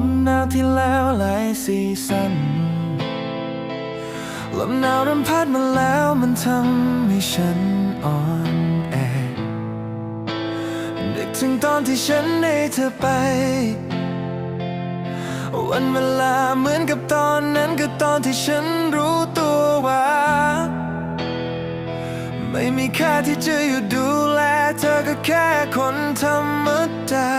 มหนาวที่แล้วหลายซีซันลมหนาวริ่มพัดมาแล้วมันทำให้ฉันอ่อนแอนึกถึงตอนที่ฉันให้เธอไป วันเวลาเหมือนกับตอนนั้นก็ตอนที่ฉันรู้ตัวว่า ไม่มีค่าที่จะอยู่ดูแล เธอก็แค่คนธรรมดา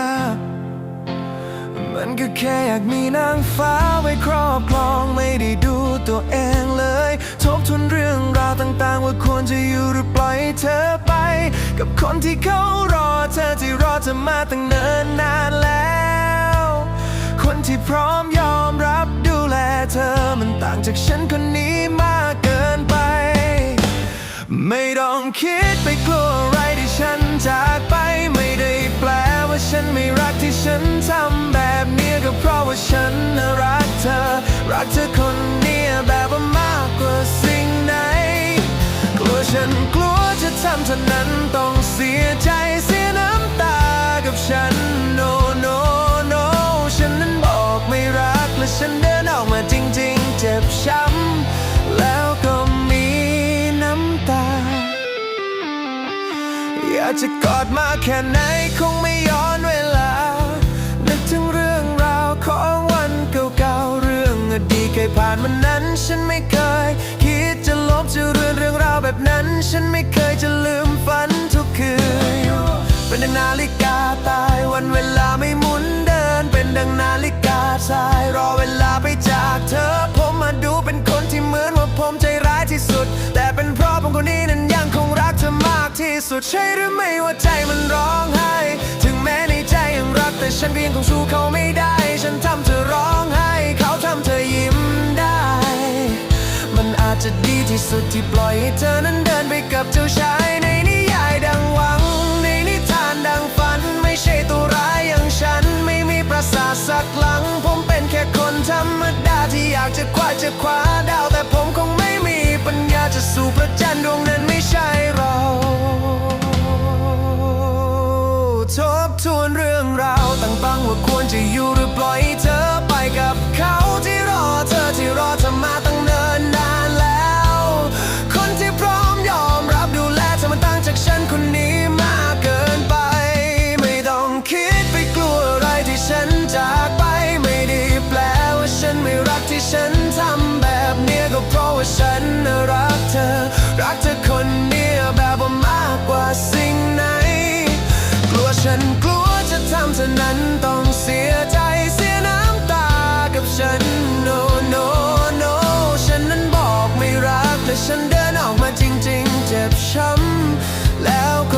ก็แค่อยากมีนางฟ้าไว้ครอบครองไม่ได้ดูตัวเองเลย ทบทวนเรื่องราวต่างๆ ว่าควรจะอยู่หรือปล่อยเธอไป กับคนที่เขารอเธอที่รอเธอมาตั้งเนิ่นนานแล้ว คนที่พร้อมยอมรับดูแลเธอมันต่างจากฉันคนนี้มากเกินไป ไม่ต้องคิด ฉันทำแบบนี้ก็เพราะว่าฉันรักเธอ รักเธอคนนี้แบบว่ามากกว่าสิ่งไหน กลัวฉันกลัวจะทำเธอนั้นต้องเสียใจเสียน้ำตากับฉัน no no no ฉันนั้นบอกไม่รัก และฉันเดินออกมาจริง ๆ เจ็บช้ำแล้วก็มีน้ำตา อยากจะกอดมาแค่ไหนคงไม่ แบบนั้นฉันไม่เคยจะลืมฝันทุกคืน เป็นดังนาฬิกาตายวันเวลาไม่หมุนเดิน เป็นดังนาฬิกาทรายรอเวลาไปจากเธอ ผมมาดูเป็นคนที่เหมือนว่าผมใจร้ายที่สุด แต่เป็นเพราะผมคนนี้นั้นยังคงรักเธอมากที่สุดใช่หรือไม่ว่าใจมันร้องไห้ ถึงแม้ในใจยังรักแต่ฉันก็ยังคงสู้เขาไม่ จะดีที่สุดที่ปล่อยให้เธอนั้นเดินไปกับเจ้าชายในนิยายดังหวัง ในนิทานดังฝัน ไม่ใช่ตัวร้ายอย่างฉัน ไม่มีประสาทสักหลัง ผมเป็นแค่คนธรรมดาที่อยากจะคว้าจะคว้าดาว แต่ผมคงไม่มีปัญญาจะสู่พระจันทร์ดวงนั้นไม่ใช่เราทบทวนเรื่องราวต่างๆว่าควรจะอยู่ อกมาจริงๆ เจ็บช้ำแล้วก็